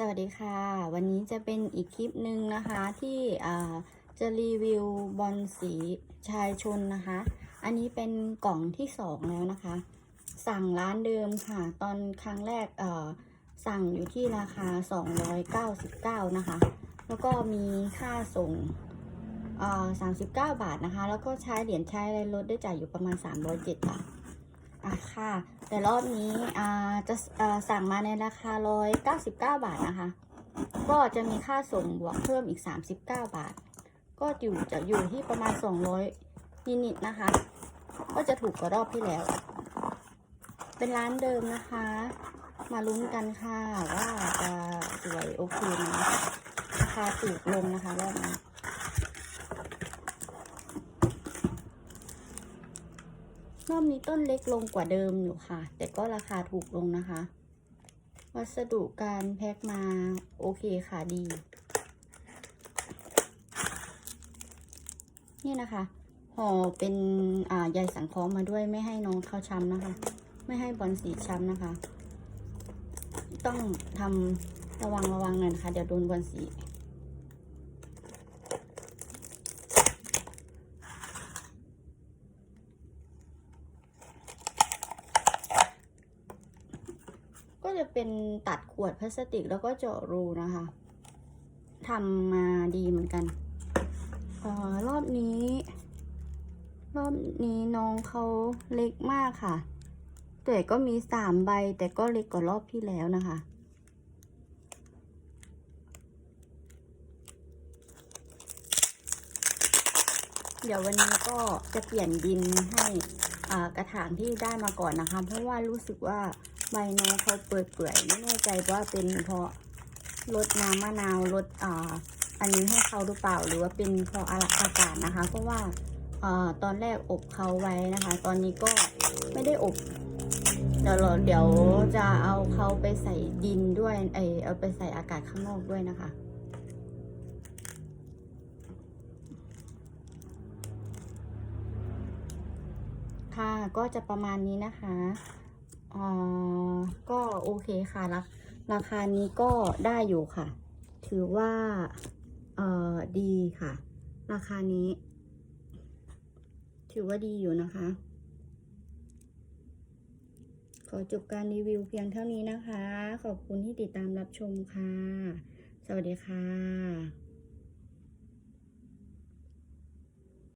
สวัสดีค่ะ วันนี้จะเป็นอีกคลิปหนึ่งนะคะที่จะรีวิวบอลสีชายชนนะคะ อันนี้เป็นกล่องที่สองแล้วนะคะ สั่งร้านเดิมค่ะ ตอนครั้งแรกสั่งอยู่ที่ราคา 299 นะคะ แล้วก็มีค่าส่งเอ่อ39 บาทนะคะ แล้วก็ใช้เหรียญใช้อะไรลดได้จ่ายอยู่ประมาณ 307บาท อะค่ะ แต่รอบนี้อ่าจะอ่าสั่งมาในราคา 199 บาทนะคะ ก็จะมีค่าส่งบวกเพิ่มอีก 39 บาท ก็อยู่จะอยู่ที่ประมาณ 200นิดๆนะคะ ก็จะถูกกว่ารอบที่แล้ว เป็นร้านเดิมนะคะ มาลุ้นกันค่ะว่าจะสวยโอเคไหมราคาถูกลงนะคะรอบนี้ รอบนี้ต้นเล็กลงกว่าเดิมอยู่ค่ะ แต่ก็ราคาถูกลงนะคะ วัสดุการแพ็คมาโอเคค่ะดี นี่นะคะห่อเป็นอ่าใยสังเคราะห์มาด้วยไม่ให้น้องเข้าช้ำนะคะ ไม่ให้บอลสีช้ำนะคะ ต้องทำระวังระวังหน่อยนะคะ เดี๋ยวโดนบอลสี ก็จะเป็นตัดขวดพลาสติกแล้วก็เจาะรูนะคะทำมาดีเหมือนกันออรอบนี้ รอบนี้น้องเขาเล็กมากค่ะแต่ก็มีสามใบแต่ก็เล็กกว่ารอบที่แล้วนะคะ เดี๋ยววันนี้ก็จะเปลี่ยนดินให้กระถางที่ได้มาก่อนนะคะ เพราะว่ารู้สึกว่า ใบน้องเขาเปื่อยๆไม่แน่ใจว่าเป็นเพราะลดน้ำมะนาวลดอ่าอันนี้ให้เขาหรือเปล่าหรือว่าเป็นเพราะอากาศนะคะ เพราะว่าอ่าตอนแรกอบเขาไว้นะคะ ตอนนี้ก็ไม่ได้อบเดี๋ยวเราเดี๋ยวจะเอาเขาไปใส่ดินด้วยเออเอาไปใส่อากาศข้างนอกด้วยนะคะค่ะก็จะประมาณนี้นะคะ อ่าก็โอเคค่ะราราคานี้ก็ได้อยู่ค่ะ ถือว่าเอ่อดีค่ะ ราคานี้ ถือว่าดีอยู่นะคะ ขอจบการรีวิวเพียงเท่านี้นะคะ ขอบคุณที่ติดตามรับชมค่ะ สวัสดีค่ะ